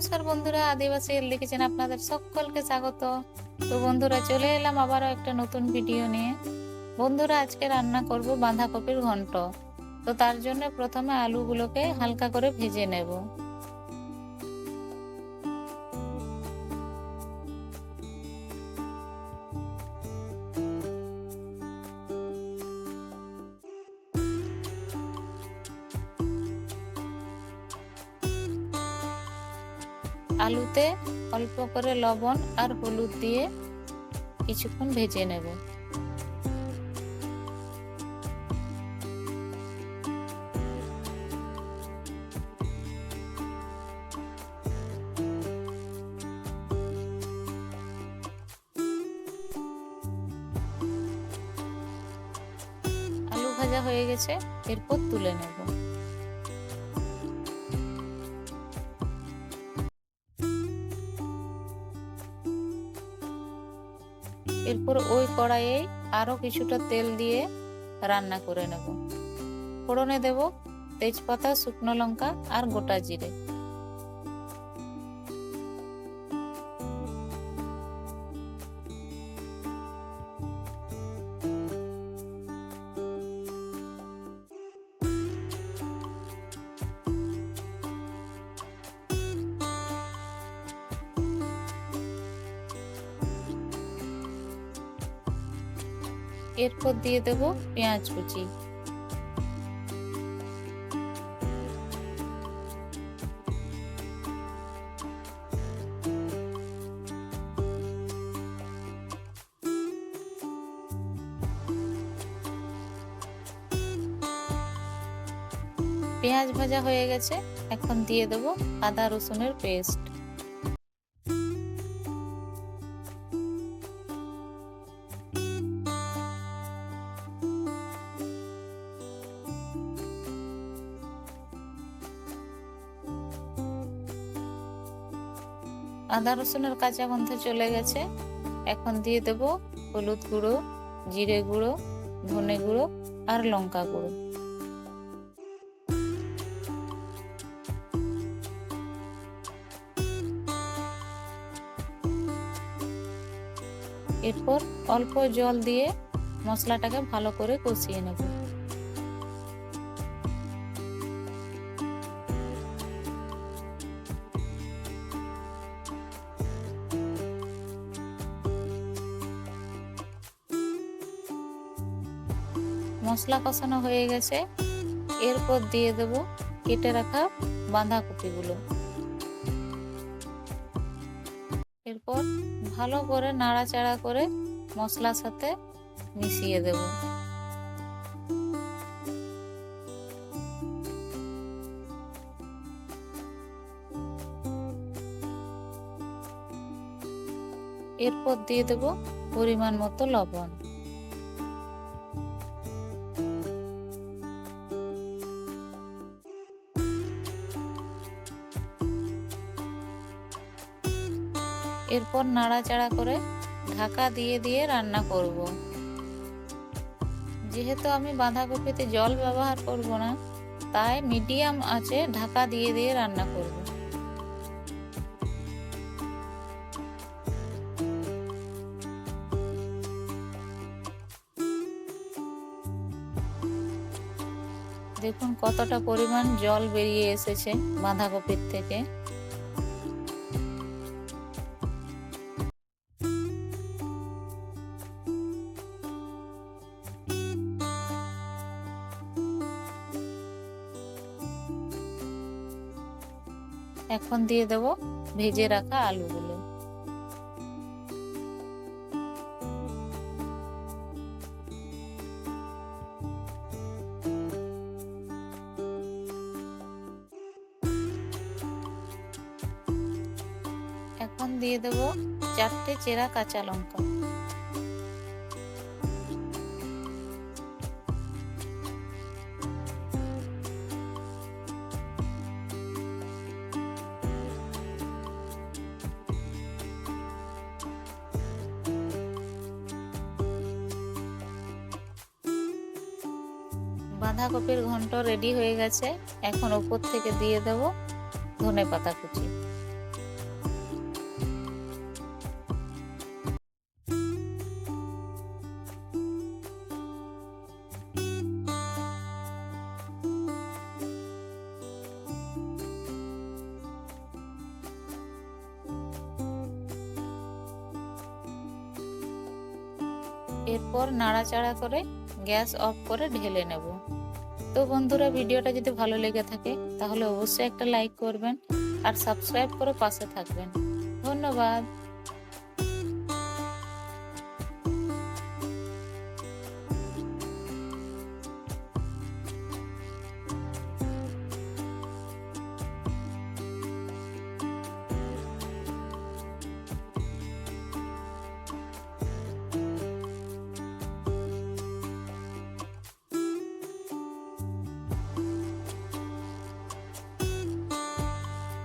নমস্কার বন্ধুরা, আদিবাসী হেলদি আপনাদের সকলকে স্বাগত। তো বন্ধুরা, চলে এলাম আবারও একটা নতুন ভিডিও নিয়ে। বন্ধুরা, আজকে রান্না করব বাঁধাকপির ঘন্ট। তো তার জন্য প্রথমে আলুগুলোকে হালকা করে ভেজে নেব। আলুতে অল্প করে লবণ আর হলুদ দিয়ে কিছুক্ষণ ভেজে নেব। আলু ভাজা হয়ে গেছে, এরপর তুলে নেব। এরপর ওই কড়াইয়ে আরও কিছুটা তেল দিয়ে রান্না করে নেব। ফোড়নে দেব তেজপাতা, শুকনো লঙ্কা আর গোটা জিরে। এরপর দিয়ে দেব পেঁয়াজ কুচি। পেঁয়াজ ভাজা হয়ে গেছে, এখন দিয়ে দেব আদা রসুনের পেস্ট। আদা রসুনের কাঁচা গন্ধ চলে গেছে। এখন দিয়ে দেব হলুদ গুঁড়ো, জিরে গুঁড়ো, ধনে গুঁড়ো আর লঙ্কা গুঁড়ো। এরপর অল্প জল দিয়ে মশলাটাকে ভালো করে কষিয়ে নেব। মশলা কষানো হয়ে গেছে। এরপর দিয়ে দেব কেটে রাখা বাঁধাকপিগুলো। এরপর ভালো করে নাড়াচাড়া করে মশলার সাথে মিশিয়ে দেব। এরপর দিয়ে দেব পরিমাণ মতো লবণ। এরপর নাড়াচাড়া করে ঢাকা দিয়ে দিয়ে রান্না করব। যেহেতু আমি বাঁধাকপিতে জল ব্যবহার করব না, তাই মিডিয়াম আছে ঢাকা দিয়ে দিয়ে রান্না করব। দেখুন কতটা পরিমাণ জল বেরিয়ে এসেছে বাঁধাকপির থেকে। এখন দিয়ে দেব ভেজে রাখা আলুগুলো। এখন দিয়ে দেব চারটে চেরা কাঁচা লঙ্কা। বাঁধাকপির ঘন্ট রেডি হয়ে গেছে। এখন ওপর থেকে দিয়ে দেব ধনে পাতা কুচি। এরপর নাড়াচাড়া করে গ্যাস অফ করে ঢেলে নেব। তো বন্ধুরা, ভিডিওটা যদি ভালো লেগে থাকে, তাহলে অবশ্যই একটা লাইক করবেন আর সাবস্ক্রাইব করে পাশে থাকবেন। ধন্যবাদ।